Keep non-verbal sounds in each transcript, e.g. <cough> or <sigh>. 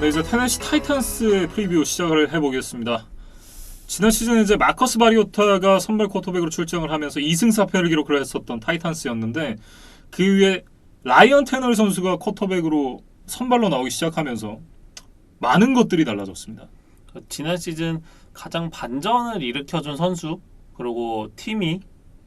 네, 이제 테네시 타이탄스의 프리뷰 시작을 해보겠습니다. 지난 시즌 이제 마커스 바리오타가 선발 쿼터백으로 출장을 하면서 2승 4패를 기록을 했었던 타이탄스였는데 그 위에 라이언 테널 선수가 쿼터백으로 선발로 나오기 시작하면서 많은 것들이 달라졌습니다. 지난 시즌 가장 반전을 일으켜준 선수 그리고 팀이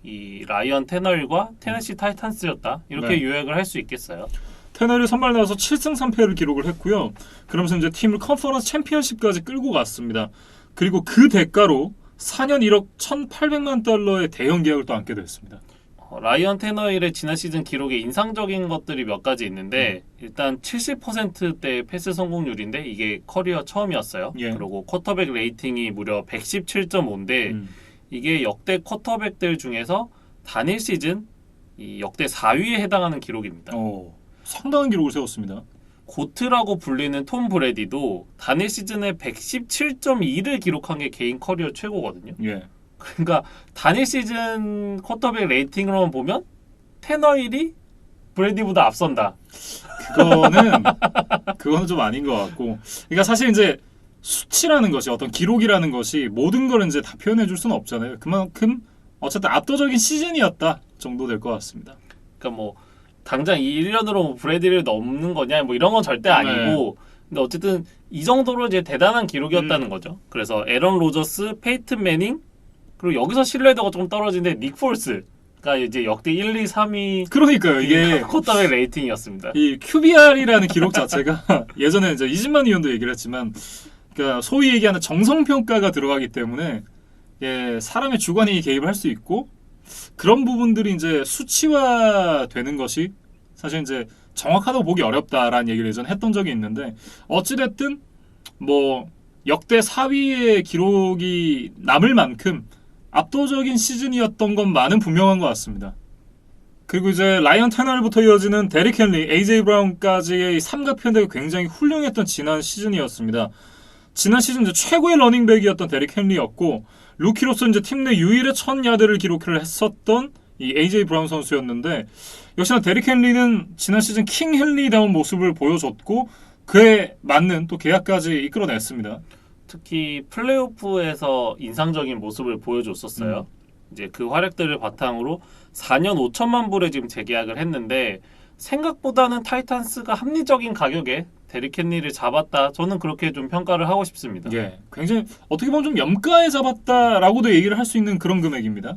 이 라이언 테널과 테네시 타이탄스였다 이렇게 네. 요약을 할 수 있겠어요. 테널이 선발 나와서 7승 3패를 기록을 했고요. 그러면서 이제 팀을 컨퍼런스 챔피언십까지 끌고 갔습니다. 그리고 그 대가로 4년 1억 1,800만 달러의 대형 계약을 또 안게 됐습니다. 어, 라이언 테너일의 지난 시즌 기록에 인상적인 것들이 몇 가지 있는데 음. 일단 70%대 패스 성공률인데 이게 커리어 처음이었어요. 예. 그리고 쿼터백 레이팅이 무려 117.5인데 음. 이게 역대 쿼터백들 중에서 단일 시즌 이 역대 4위에 해당하는 기록입니다. 어, 상당한 기록을 세웠습니다. 고트라고 불리는 톰 브레디도 단일 시즌에 117.2를 기록한 게 개인 커리어 최고거든요. 예. 그러니까 단일 시즌 쿼터백 레이팅으로만 보면 테너일이 브레디보다 앞선다. 그거는 <laughs> 그거는 좀 아닌 것 같고, 그러니까 사실 이제 수치라는 것이 어떤 기록이라는 것이 모든 걸 이제 다 표현해 줄 수는 없잖아요. 그만큼 어쨌든 압도적인 시즌이었다 정도 될 것 같습니다. 그러니까 뭐 당장 이 1년으로 브레디를 넘는 거냐 뭐 이런 건 절대 아니고 근데 어쨌든 이 정도로 이제 대단한 기록이었다는 음. 거죠. 그래서 에런 로저스, 페이튼 매닝 그리고 여기서 신뢰도가 좀 떨어지는데 닉 폴스 가 이제 역대 1, 2, 3위 그러니까요. 이게 쿼터백 레이팅이었습니다. 이 QBR이라는 기록 자체가 <laughs> 예전에 이제 이진만 의원도 얘기를 했지만, 그러니까 소위 얘기하는 정성 평가가 들어가기 때문에 예, 사람의 주관이 개입을 할 수 있고 그런 부분들이 이제 수치화되는 것이 사실 이제 정확하다고 보기 어렵다라는 얘기를 예전에 했던 적이 있는데 어찌됐든 뭐 역대 4위의 기록이 남을 만큼 압도적인 시즌이었던 것만은 분명한 것 같습니다. 그리고 이제 라이언 테널부터 이어지는 데릭 헨리, 에이제이 브라운까지의 삼각편대가 굉장히 훌륭했던 지난 시즌이었습니다. 지난 시즌 최고의 러닝백이었던 데릭 헨리였고 루키로서 이제 팀 내 유일의 천 야드를 기록을 했었던 이 에이제이 브라운 선수였는데 역시나 데릭 헨리는 지난 시즌 킹 헨리다운 모습을 보여줬고 그에 맞는 또 계약까지 이끌어냈습니다. 특히 플레이오프에서 인상적인 모습을 보여줬었어요. 이제 그 활약들을 바탕으로 4년 5천만 불에 지금 재계약을 했는데 생각보다는 타이탄스가 합리적인 가격에 데릭 헨리를 잡았다. 저는 그렇게 좀 평가를 하고 싶습니다. 예, 굉장히 어떻게 보면 좀 염가에 잡았다라고도 얘기를 할 수 있는 그런 금액입니다.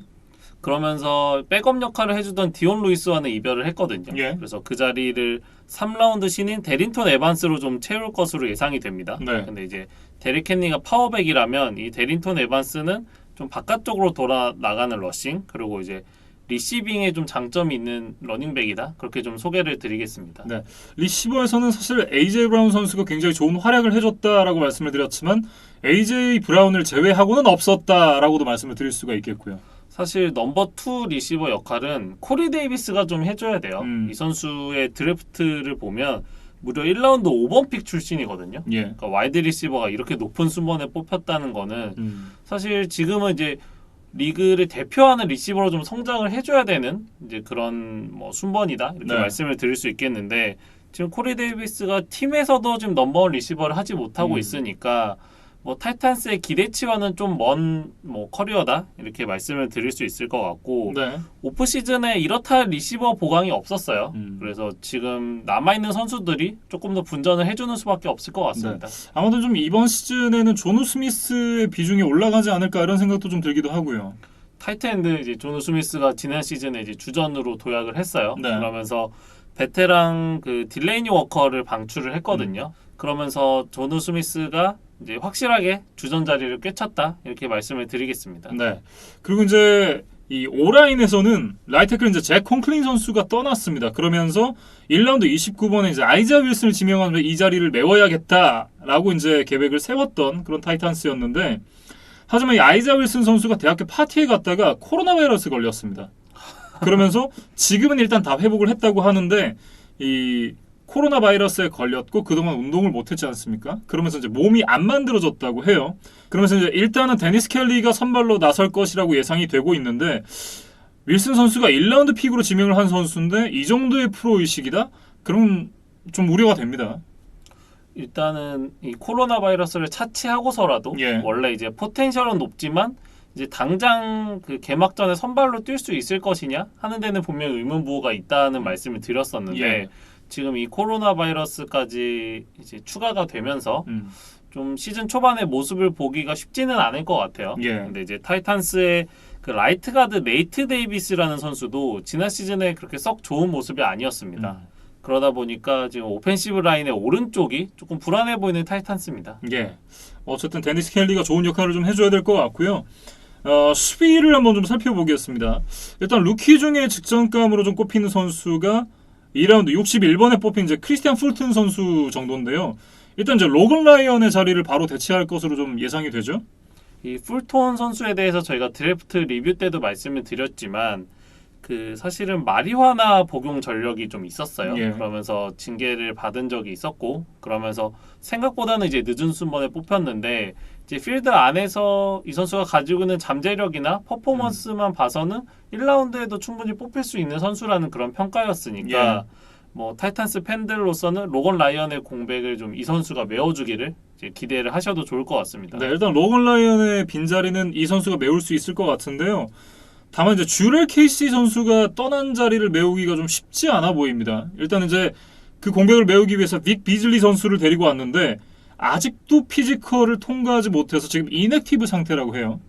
그러면서 백업 역할을 해주던 디온 루이스와는 이별을 했거든요. 예. 그래서 그 자리를 3라운드 신인 데린톤 에반스로 좀 채울 것으로 예상이 됩니다. 네. 근데 이제 데릭 헨리가 파워백이라면 이 데린톤 에반스는 좀 바깥쪽으로 돌아 나가는 러싱 그리고 이제 리시빙에 좀 장점이 있는 러닝백이다. 그렇게 좀 소개를 드리겠습니다. 네. 리시버에서는 사실 AJ 브라운 선수가 굉장히 좋은 활약을 해줬다라고 말씀을 드렸지만 AJ 브라운을 제외하고는 없었다라고도 말씀을 드릴 수가 있겠고요. 사실 넘버 투 리시버 역할은 코리 데이비스가 좀 해줘야 돼요. 음. 이 선수의 드래프트를 보면 무려 1라운드 5번 픽 출신이거든요. 예. 그러니까 와이드 리시버가 이렇게 높은 순번에 뽑혔다는 거는 음. 사실 지금은 이제 리그를 대표하는 리시버로 좀 성장을 해줘야 되는 이제 그런 뭐 순번이다 이렇게 네. 말씀을 드릴 수 있겠는데 지금 코리 데이비스가 팀에서도 지금 넘버원 리시버를 하지 못하고 음. 있으니까 뭐 타이탄스의 기대치와는 좀 먼 뭐 커리어다 이렇게 말씀을 드릴 수 있을 것 같고 네. 오프 시즌에 이렇다 할 리시버 보강이 없었어요. 음. 그래서 지금 남아 있는 선수들이 조금 더 분전을 해주는 수밖에 없을 것 같습니다. 아마도 좀 이번 시즌에는 조누 스미스의 비중이 올라가지 않을까 이런 생각도 좀 들기도 하고요. 타이트엔드 이제 존 스미스가 지난 시즌에 이제 주전으로 도약을 했어요. 네. 그러면서 베테랑 그 딜레이니 워커를 방출을 했거든요. 음. 그러면서 존 스미스가 이제 확실하게 주전 자리를 꿰찼다 이렇게 말씀을 드리겠습니다. 네. 그리고 이제 이 오라인에서는 라이테클 이제 잭 콩클린 선수가 떠났습니다. 그러면서 1라운드 29번에 이제 아이자 윌슨을 지명하면서 이 자리를 메워야겠다라고 이제 계획을 세웠던 그런 타이탄스였는데 하지만 이 아이자 윌슨 선수가 대학교 파티에 갔다가 코로나 바이러스 걸렸습니다. 그러면서 지금은 일단 다 회복을 했다고 하는데 이 코로나 바이러스에 걸렸고 그동안 운동을 못했지 않습니까? 그러면서 이제 몸이 안 만들어졌다고 해요. 그러면서 이제 일단은 데니스 켈리가 선발로 나설 것이라고 예상이 되고 있는데 윌슨 선수가 1라운드 픽으로 지명을 한 선수인데 이 정도의 프로 의식이다? 그럼 좀 우려가 됩니다. 일단은 이 코로나 바이러스를 차치하고서라도 예. 원래 이제 포텐셜은 높지만 이제 당장 그 개막전에 선발로 뛸 수 있을 것이냐 하는 데는 분명히 의문부호가 있다는 말씀을 드렸었는데 예. 지금 이 코로나 바이러스까지 이제 추가가 되면서 음. 좀 시즌 초반의 모습을 보기가 쉽지는 않을 것 같아요. 예. 근데 이제 타이탄스의 그 라이트 가드 네이트 데이비스라는 선수도 지난 시즌에 그렇게 썩 좋은 모습이 아니었습니다. 음. 그러다 보니까 지금 오펜시브 라인의 오른쪽이 조금 불안해 보이는 타이탄스입니다. 예. 어쨌든 데니스 켈리가 좋은 역할을 좀 해줘야 될 것 같고요. 어, 수비를 한번 좀 살펴보겠습니다. 일단 루키 중에 직전감으로 좀 꼽히는 선수가 2라운드 61번에 뽑힌 이제 크리스티안 풀튼 선수 정도인데요. 일단 이제 로건 라이언의 자리를 바로 대체할 것으로 좀 예상이 되죠. 이 풀톤 선수에 대해서 저희가 드래프트 리뷰 때도 말씀을 드렸지만 그 사실은 마리화나 복용 전력이 좀 있었어요. 예. 그러면서 징계를 받은 적이 있었고 그러면서 생각보다는 이제 늦은 순번에 뽑혔는데 이제 필드 안에서 이 선수가 가지고 있는 잠재력이나 퍼포먼스만 봐서는 1라운드에도 충분히 뽑힐 수 있는 선수라는 그런 평가였으니까 예. 뭐 타이탄스 팬들로서는 로건 라이언의 공백을 좀 이 선수가 메워주기를 이제 기대를 하셔도 좋을 것 같습니다. 네, 일단 로건 라이언의 빈자리는 이 선수가 메울 수 있을 것 같은데요. 다만 이제 주렐 케이시 선수가 떠난 자리를 메우기가 좀 쉽지 않아 보입니다. 일단 이제 그 공백을 메우기 위해서 빅 비즐리 선수를 데리고 왔는데 아직도 피지컬을 통과하지 못해서 지금 이넥티브 상태라고 해요.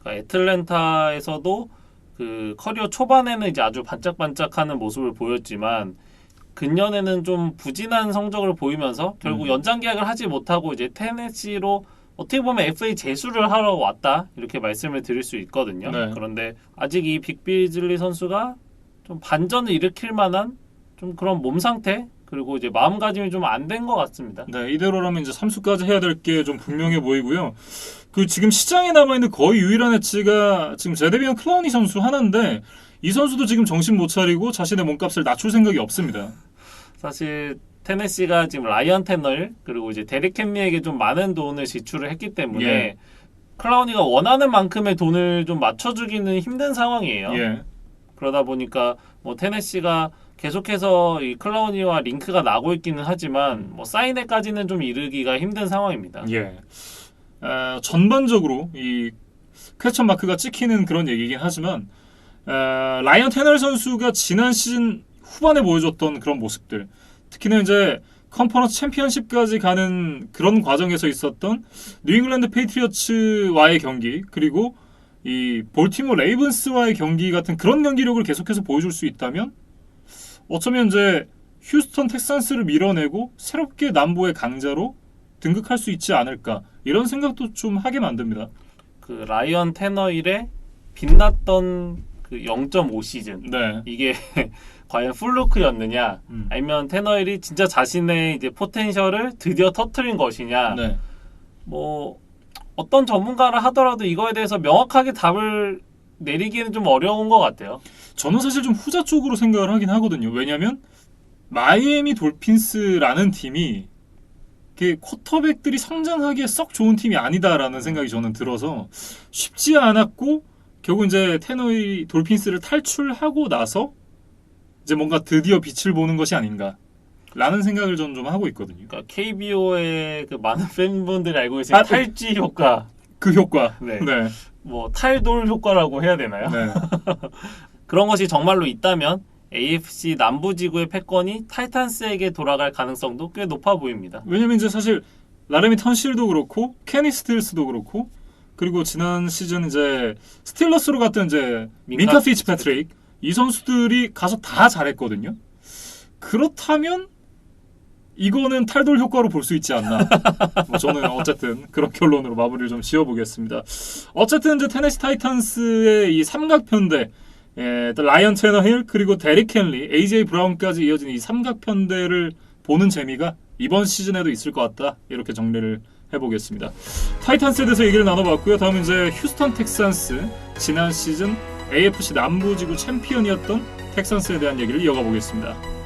그러니까 애틀랜타에서도 그 커리어 초반에는 이제 아주 반짝반짝하는 모습을 보였지만 근년에는 좀 부진한 성적을 보이면서 결국 음. 연장 계약을 하지 못하고 이제 테네시로 어떻게 보면 FA 재수를 하러 왔다 이렇게 말씀을 드릴 수 있거든요. 네. 그런데 아직 이 빅비즐리 선수가 좀 반전을 일으킬 만한 좀 그런 몸 상태 그리고 이제 마음가짐이 좀 안 된 것 같습니다. 네, 이대로라면 이제 3수까지 해야 될 게 좀 분명해 보이고요. 그 지금 시장에 남아 있는 거의 유일한 엣지가 지금 제데비언 클라우니 선수 하나인데 이 선수도 지금 정신 못 차리고 자신의 몸값을 낮출 생각이 없습니다. 사실 테네시가 지금 라이언 테널 그리고 이제 데릭 캔리에게 좀 많은 돈을 지출을 했기 때문에 예. 클라우니가 원하는 만큼의 돈을 좀 맞춰주기는 힘든 상황이에요. 예. 그러다 보니까 뭐 테네시가 계속해서 이 클라우니와 링크가 나고 있기는 하지만 뭐 사인회까지는 좀 이르기가 힘든 상황입니다. 예. 어, 전반적으로 이 퀘스천 마크가 찍히는 그런 얘기긴 하지만 어, 라이언 테널 선수가 지난 시즌 후반에 보여줬던 그런 모습들 특히나 이제 컨퍼런스 챔피언십까지 가는 그런 과정에서 있었던 뉴잉글랜드 페이트리어츠와의 경기 그리고 이 볼티모 레이븐스와의 경기 같은 그런 경기력을 계속해서 보여줄 수 있다면 어쩌면 이제 휴스턴 텍산스를 밀어내고 새롭게 남부의 강자로 등극할 수 있지 않을까 이런 생각도 좀 하게 만듭니다. 그 라이언 테너일의 빛났던 그 0.5 시즌 네. 이게 <laughs> 과연 플루크였느냐 음. 아니면 테너일이 진짜 자신의 이제 포텐셜을 드디어 터트린 것이냐 네. 뭐 어떤 전문가를 하더라도 이거에 대해서 명확하게 답을 내리기는 좀 어려운 것 같아요. 저는 사실 좀 후자 쪽으로 생각을 하긴 하거든요. 왜냐하면 마이애미 돌핀스라는 팀이 그 쿼터백들이 성장하기에 썩 좋은 팀이 아니다라는 생각이 저는 들어서 쉽지 않았고 결국 이제 테너의 돌핀스를 탈출하고 나서 이제 뭔가 드디어 빛을 보는 것이 아닌가 라는 생각을 저는 좀 하고 있거든요. 그러니까 KBO의 그 많은 <laughs> 팬분들이 알고 계신 아, 탈지 효과, 그 효과. 네. 네. 뭐 탈돌 효과라고 해야 되나요? 네. <laughs> 그런 것이 정말로 있다면 AFC 남부 지구의 패권이 타이탄스에게 돌아갈 가능성도 꽤 높아 보입니다. 왜냐면 이제 사실 라레미 턴실도 그렇고 케니 스틸스도 그렇고 그리고 지난 시즌 이제 스틸러스로 갔던 이제 민카 민카 피츠패트릭 이 선수들이 가서 다 잘했거든요. 그렇다면 이거는 탈돌 효과로 볼 수 있지 않나. <laughs> 뭐 저는 어쨌든 그런 결론으로 마무리를 좀 지어보겠습니다. 어쨌든 이제 테네시 타이탄스의 이 삼각편대 예, 또 라이언 테너 힐 그리고 데릭 켄리, AJ 브라운까지 이어진 이 삼각 편대를 보는 재미가 이번 시즌에도 있을 것 같다. 이렇게 정리를 해보겠습니다. 타이탄스에 대해서 얘기를 나눠봤고요. 다음은 이제 휴스턴 텍산스 지난 시즌 AFC 남부지구 챔피언이었던 텍산스에 대한 얘기를 이어가 보겠습니다.